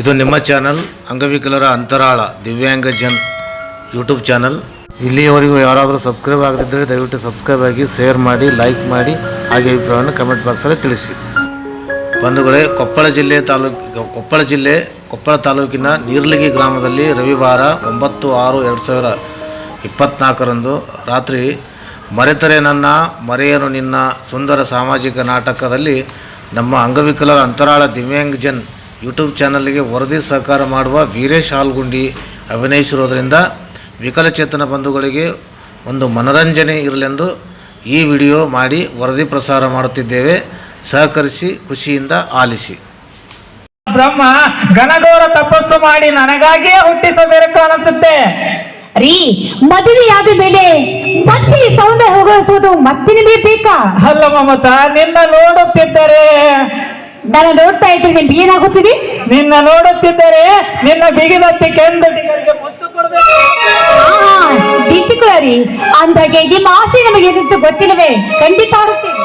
ಇದು ನಿಮ್ಮ ಚಾನಲ್ ಅಂಗವಿಕಲರ ಅಂತರಾಳ ದಿವ್ಯಾಂಗ ಜನ್ ಯೂಟ್ಯೂಬ್ ಚಾನಲ್. ಇಲ್ಲಿಯವರೆಗೂ ಯಾರಾದರೂ ಸಬ್ಸ್ಕ್ರೈಬ್ ಆಗದಿದ್ದರೆ ದಯವಿಟ್ಟು ಸಬ್ಸ್ಕ್ರೈಬ್ ಆಗಿ, ಶೇರ್ ಮಾಡಿ, ಲೈಕ್ ಮಾಡಿ, ಹಾಗೆ ಅಭಿಪ್ರಾಯವನ್ನು ಕಮೆಂಟ್ ಬಾಕ್ಸಲ್ಲಿ ತಿಳಿಸಿ. ಬಂಧುಗಳೇ, ಕೊಪ್ಪಳ ಜಿಲ್ಲೆ ತಾಲೂಕು, ಕೊಪ್ಪಳ ಜಿಲ್ಲೆ, ಕೊಪ್ಪಳ ತಾಲೂಕಿನ ನೀರ್ಲಿಗಿ ಗ್ರಾಮದಲ್ಲಿ ರವಿವಾರ ಒಂಬತ್ತು ಆರು ಎರಡು ಸಾವಿರ ಇಪ್ಪತ್ತ್ನಾಲ್ಕರಂದು ರಾತ್ರಿ ಮರೆತರೆ ನನ್ನ, ಮರೆಯನು ನಿನ್ನ ಸುಂದರ ಸಾಮಾಜಿಕ ನಾಟಕದಲ್ಲಿ ನಮ್ಮ ಅಂಗವಿಕಲರ ಅಂತರಾಳ ದಿವ್ಯಾಂಗಜನ್ ಯೂಟ್ಯೂಬ್ ಚಾನಲ್ಗೆ ವರದಿ ಸಹಕಾರ ಮಾಡುವ ವೀರೇಶ್ ಹಾಲ್ಗುಂಡಿ ಅಭಿನಯಿಸಿರೋದ್ರಿಂದ ವಿಕಲಚೇತನ ಬಂಧುಗಳಿಗೆ ಒಂದು ಮನರಂಜನೆ ಇರಲೆಂದು ಈ ವಿಡಿಯೋ ಮಾಡಿ ವರದಿ ಪ್ರಸಾರ ಮಾಡುತ್ತಿದ್ದೇವೆ. ಸಹಕರಿಸಿ ಖುಷಿಯಿಂದ ಆಲಿಸಿ. ಬ್ರಹ್ಮ ಘನಘೋರ ತಪಸ್ಸು ಮಾಡಿ ನನಗಾಗಿಯೇ ಹುಟ್ಟಿಸಬೇಕು ಅನಿಸುತ್ತೆ. ರೀ ಮದುವೆಯಾದ ಮೇಲೆ ಮತ್ತೆ ಸೌಂದರ್ಯ ಹೋಗಿಸುವುದು ಮತ್ತೆ ನಿಮಗೆ ಬೇಕಾ? ಅಲ್ಲ ಮಮತಾ ನಿನ್ನ ನೋಡುತ್ತಿದ್ದರೆ ನಾನು ನೋಡ್ತಾ ಇದ್ದೀನಿ ನಿಮ್ಗೆ ಏನಾಗುತ್ತಿದೆ? ನಿನ್ನ ನೋಡುತ್ತಿದ್ದರೆ ನಿನ್ನ ಬಿಗಿದತ್ತಿ ಕೆಂದಟಿಗಳಿಗೆ ಮುತ್ತು ಕೊಡಬೇಕು. ರೀ ಅಂದಾಗೆ ನಿಮ್ಮ ಆಸೆ ನಮಗೆ ಏನಿತ್ತು ಗೊತ್ತಿಲ್ಲವೇ? ಖಂಡಿತ ಆಗುತ್ತೇವೆ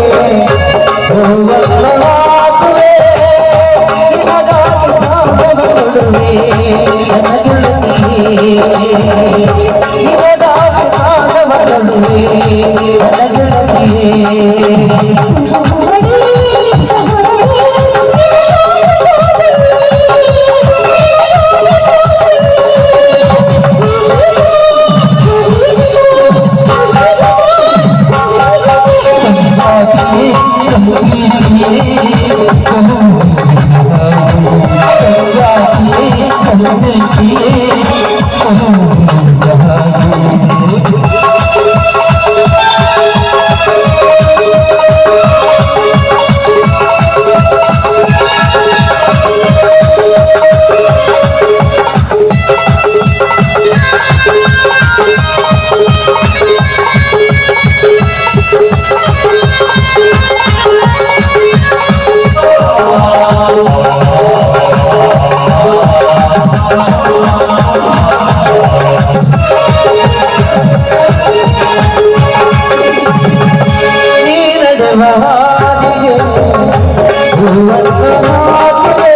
भवानी भुवन सुनाते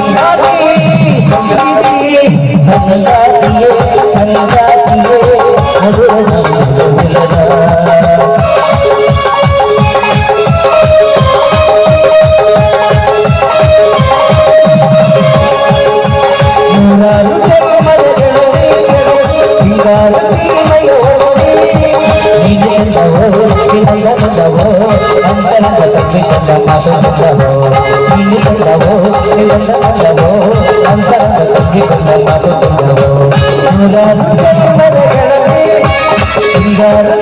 Allah చందవో లక్ష్మి చందవో అంతర తల్లి చంద మాత చందవో పిల్లి చందవో నిరంద చందవో అంతర తల్లి చంద మాత చందవో సింగారీ